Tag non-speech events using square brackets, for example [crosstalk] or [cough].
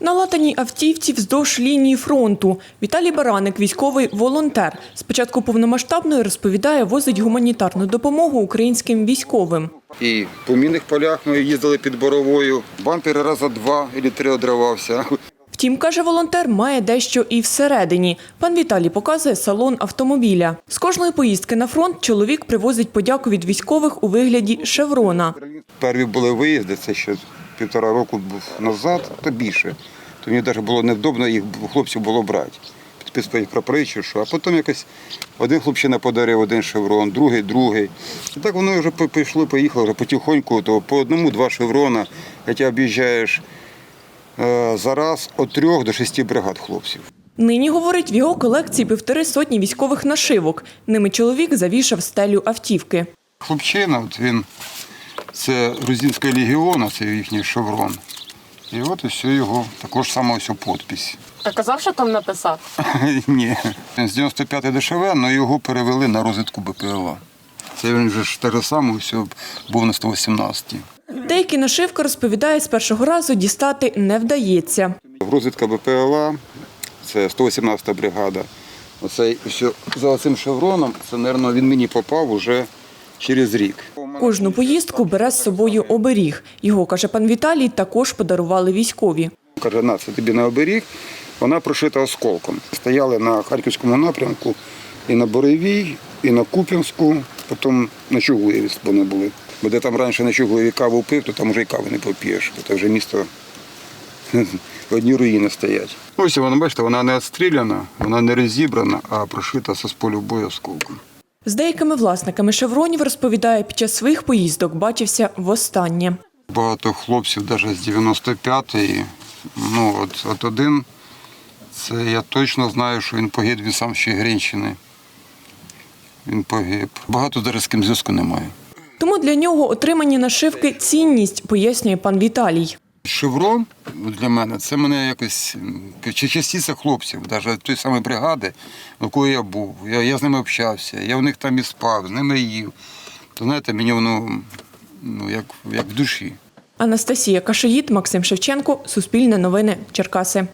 На латаній автівці вздовж лінії фронту. Віталій Бараник, військовий волонтер. Спочатку повномасштабної розповідає, возить гуманітарну допомогу українським військовим. І по мінних полях ми їздили під боровою. Бампер раза два або три одривався. Втім, каже волонтер, має дещо і всередині. Пан Віталій показує салон автомобіля. З кожної поїздки на фронт чоловік привозить подяку від військових у вигляді шеврона. Перві були виїзди, це ще півтора року назад, то більше. То мені навіть було невдобно їх хлопців було брати. Підписувати прапори чи що. А потім якось один хлопчина подарив, один шеврон, другий, другий. І так воно вже пішло, поїхало вже потихоньку, то по одному-два шеврона, хоча об'їжджаєш е, зараз від трьох до шести бригад хлопців. Нині, говорить, в його колекції півтори сотні військових нашивок. Ними чоловік завішав стелю автівки. Хлопчина, от він це Грузинська легіона, це їхній шеврон. І от ось його також саме ось подпись. А казав, що там написав? [laughs] Ні. Він з 95 ДШВ, але його перевели на розвитку БПЛА. Це він вже ж те ж саме, ось був на 118-й. Деякі нашивки, розповідає, з першого разу дістати не вдається. Розвідка БПЛА, це 118-та бригада. Оцей що за цим шевроном, це, мабуть, він мені попав уже через рік. Кожну поїздку бере з собою оберіг. Його, каже пан Віталій, також подарували військові. Каже, на це тобі на оберіг, вона прошита осколком. Стояли на Харківському напрямку і на Боревій, і на Куп'янську, потім на Чугуєві вони були. Бо де там раніше на Чугуєві каву пив, то там вже і кави не поп'єш. Це вже місто [laughs] одні руїни стоять. Ось вона, бачите, вона не відстріляна, вона не розібрана, а прошита з полю бою осколком. З деякими власниками шевронів, розповідає, під час своїх поїздок бачився востаннє. Багато хлопців, навіть з 95-ї, ну от, от один, це я точно знаю, що він погиб, він сам ще Грінщини. Він погиб. Багато зараз з ким зв'язку немає. Тому для нього отримані нашивки цінність, пояснює пан Віталій. Шеврон для мене це мене якось чи частиця хлопців, навіть тої самої бригади, в якої я був. Я, я з ними общався, я в них там і спав, з ними їв. То знаєте, мені воно ну, як, як в душі. Анастасія Кашиїт, Максим Шевченко, Суспільне новини, Черкаси.